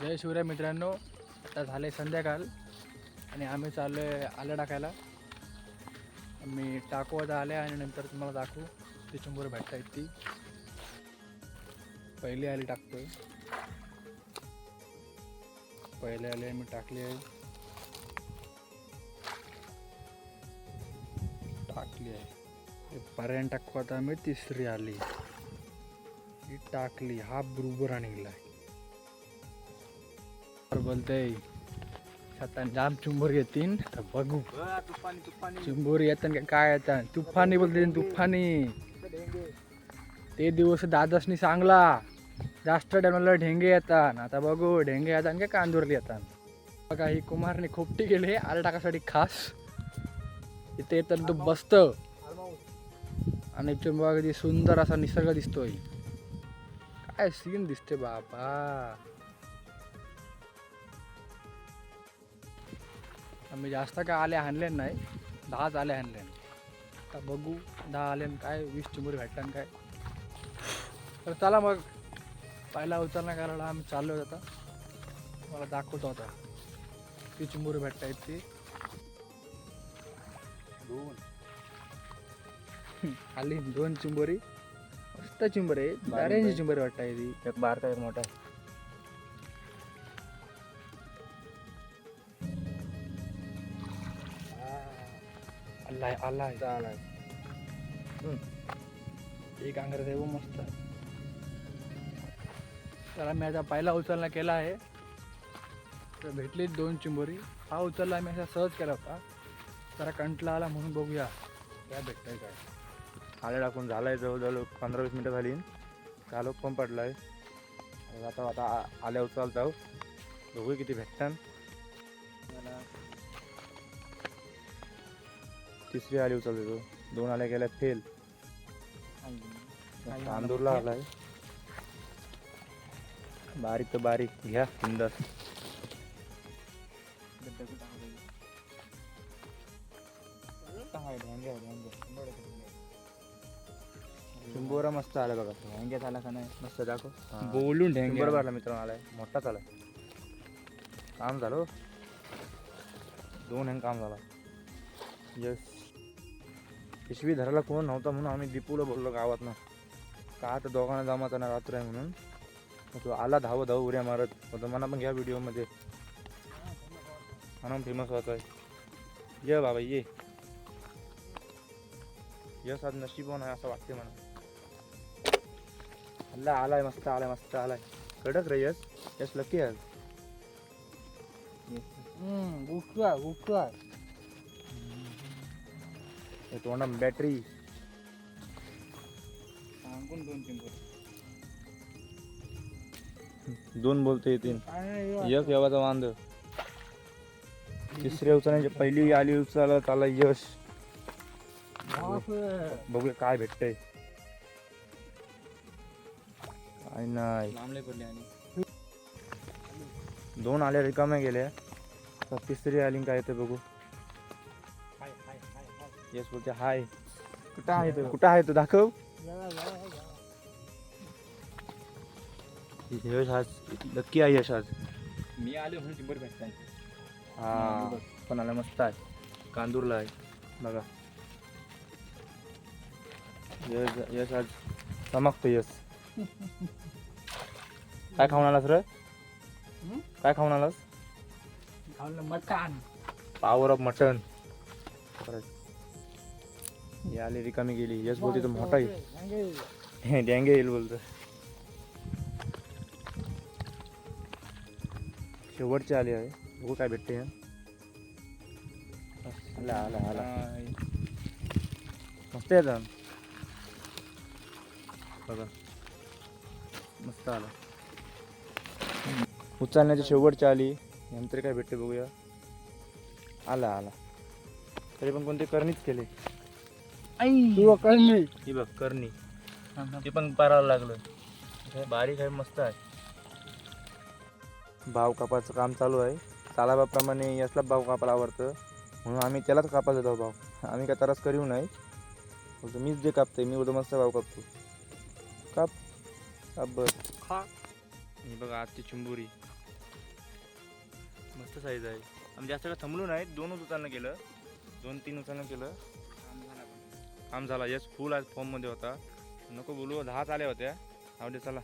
जय शिवराय मित्रांनो आता झाले संध्याकाळ आणि आम्ही चाललो आहे आलं टाकायला. मी टाकू आता आले आणि नंतर तुम्हाला दाखवू ती चुंबूर भेटता येत ती. पहिली आली टाकतो आहे पहिले आले मी टाकली आहे. टाकली आहे. पर्यंत टाकू आता आम्ही तिसरी आली. ही टाकली हा बरोबर आहे पर बोलतय आता जाम चुंबूर घेतीन. तर बघू. चुंबूर येतात का काय येतात तुफानी बोलते तुफानी. ते दिवस दादासनी सांगला जास्त टायमाला ढेंगे येतात. आता बघू ढेंगे येतात का कांदूर येतात. बघा ही कुमारने खोपटी केली आलं टाकासाठी खास. इथे तर तो बसत. आणि चुंबा कधी सुंदर असा निसर्ग दिसतोय. काय सीन दिसते बाबा. आम्ही जास्त काय आले आणले नाही. दहाच आले आणले आता बघू दहा आले काय वीस चिंबुरी भेटतात काय. तर चला मग. पहिला उचलण्या करायला आम्ही चाललो आता. मला दाखवतो आता. ती चिंबुरी भेटता येत ती. आली दोन चिंबोरी मस्त चिंबर आहे दाऱ्यांची चिंबोरी वाटतं ती. एक बारका एक मोठा आलाय आलाय चालाय एक अंगर देव मस्त त्याला मी आता पहिला उचलणा केला आहे. तर भेटली दोन चिंबोरी. हा उचलला मी असा सहज केला होता. जरा कंटला आला म्हणून बघूया. काय भेटतंय काय? आले टाकून झालाय जवळजवळ पंधरा वीस मिनटं झाली. कालो पण पडलाय. आता आता आ- आल्या उचल जाऊ बघू किती भेटतात. तिसरी आली उचल देतो दोन आल्या गेल्या फेल तांदूरला आलाय. बारीक तर बारीक. घ्या सुंदर चिंबोरा मस्त आला बघा. ढेंग्यात आला का नाही? मस्त दाखव. बोलून चिंबर भरला मित्रांनो आलाय. मोठाच आलाय. काम झालं हो. दोन हँग काम झाला. यस. पिशवी धरायला कोण नव्हता म्हणून आम्ही दीपूला बोललो गावातनं. का तर दोघांना जमाचा ना रात्र आहे म्हणून. तो आला धाव धाव उड्या मारत. होतं मला पण घ्या व्हिडिओमध्ये. म्हणून फेमस होत आहे ये बाबा ये. यस आज नशीब आहे असं वाटते मला. हल्ला आलाय मस्त आलाय मस्त आलाय. कडक रे यस यस लकी आहे. गुप्ता आहे हे तोंडा बॅटरी सांगून दोन चिंबोरी दोन बोलते येतील यश येवाचा वांद. तिसऱ्या उचलण्याची पहिली आली उचलत आला यश. बघूया काय भेटतंय. काय नाही. दोन आल्या रिकाम्या गेल्या. तर तिसरी आली काय येते बघू. यश बोलते हाय. कुठं आहे तो? कुठं आहे तो? दाखव. यश आज नक्की आहे यश आज. मी आलो म्हणून चिंबोरी भेटतात हा. पण आला मस्त आहे? कांदूरला आहे. बघा. यश यश आज चमकतो यश. काय खाऊन आलास रे? काय खाऊन आलास? मटकान पॉवर ऑफ मटन ही आली रिकामी गेली. यश बोलते तर मोठा येईल डँगे येईल बोलतो शेवटची आली आहे. बघू काय भेटते हे. आला आला आला. मस्त येतात बघा. मस्त आला. उचलण्याची शेवटची आली. नंतर काय भेटते बघूया. आला आला. तरी पण कोणते करणीच केले. तू कळली ही बघ करणी. ते पण पारायला लागलं बारीक आहे मस्त आहे. भाव कापाचं काम चालू आहे. तालाबाप्रमाणे यासला भाव कापायला आवडतं. म्हणून आम्ही त्यालाच कापायला देतो भाव. आम्ही काय तरच करीव नाही. बोलतो मीच जे कापते मी उद्या मस्त भाव कापतो. काप. काप बस. खा. ही बघा आजची चिंबुरी. मस्त साईज आहे. आम्ही जास्त वेळ थांबलो नाही. दोनच उचलणं केलं. दोन तीन उचलणं केलं. काम झाला यश फुल आज फॉर्ममध्ये होता. नको बोलू दहाच आल्या होत्या आवडे चला.